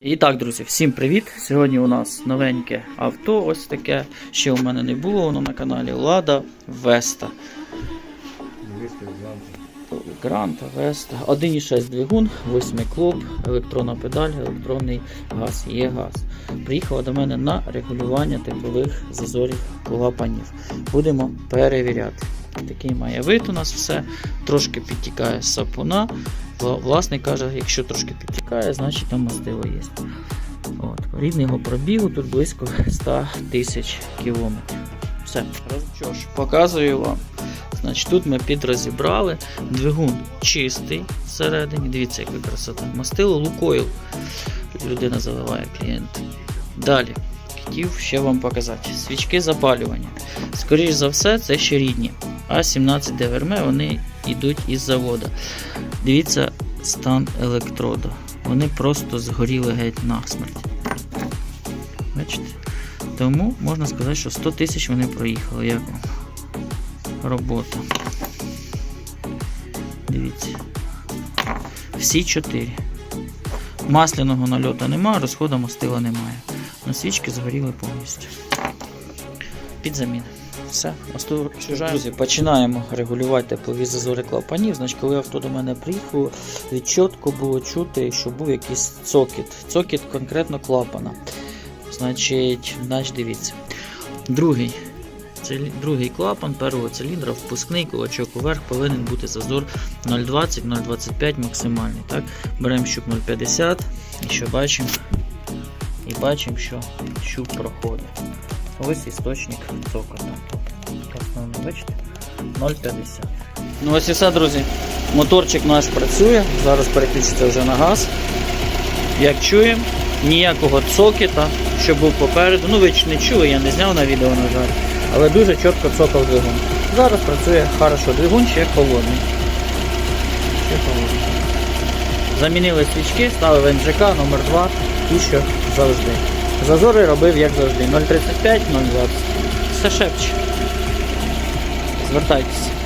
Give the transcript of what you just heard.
І так, друзі, всім привіт! Сьогодні у нас новеньке авто, ось таке. Ще у мене не було воно на каналі Лада Веста. Гранта, Веста. 1,6 двигун, 8 клуб, електронна педаль, електронний газ, є газ. Приїхала до мене на регулювання теплових зазорів клапанів. Будемо перевіряти. Такий має вид у нас все. Трошки підтікає з сапуна. Вла- Власник каже, якщо трошки підтікає, значить там мастило є. От. Рідного пробігу тут близько 100 тисяч кілометрів. Все, що ж, показую вам. Значить, тут ми підрозібрали. Двигун чистий всередині. Дивіться, яка красота. Мастило Лукойл. Людина заливає клієнт. Далі. Хотів ще вам показати. Свічки запалювання. Скоріше за все, це ще рідні. А 17 ДВРМ вони йдуть із заводу. Дивіться стан електроду. Вони просто згоріли геть насмерть. Бачите? Тому можна сказати, що 100 тисяч вони проїхали. Як вам? Робота. Дивіться. Всі 4. Масляного нальоту немає, розходу мастила немає. На свічки згоріли повністю. Під заміну. Все, остужаємо. Друзі, починаємо регулювати теплові зазори клапанів. Значить, коли авто до мене приїхало, чітко було чути, що був якийсь цокіт. Цокіт конкретно клапана. Значить, значить дивіться. Другий. Цилі- Другий клапан першого циліндра, впускний кулачок уверх повинен бути зазор 0,20-0,25 максимальний. Так? Беремо щуп 0,50 і що бачимо? І бачимо, що щуп проходить. Ось істочник цокота. Основний, бачите? 0,50. Ну ось і все, друзі. Моторчик наш працює. Зараз переключиться вже на газ. Як чуємо, ніякого цокіта, що був попереду. Ну ви ж не чули, я не зняв на відео, на жаль. Але дуже чітко цокав двигун. Зараз працює хорошо, двигун ще холодний. Ще холодний. Замінили свічки, ставив НЖК номер 2 і що завжди. Зазори робив як завжди. 0,35, 0,20. Все шепче. Звертайтеся.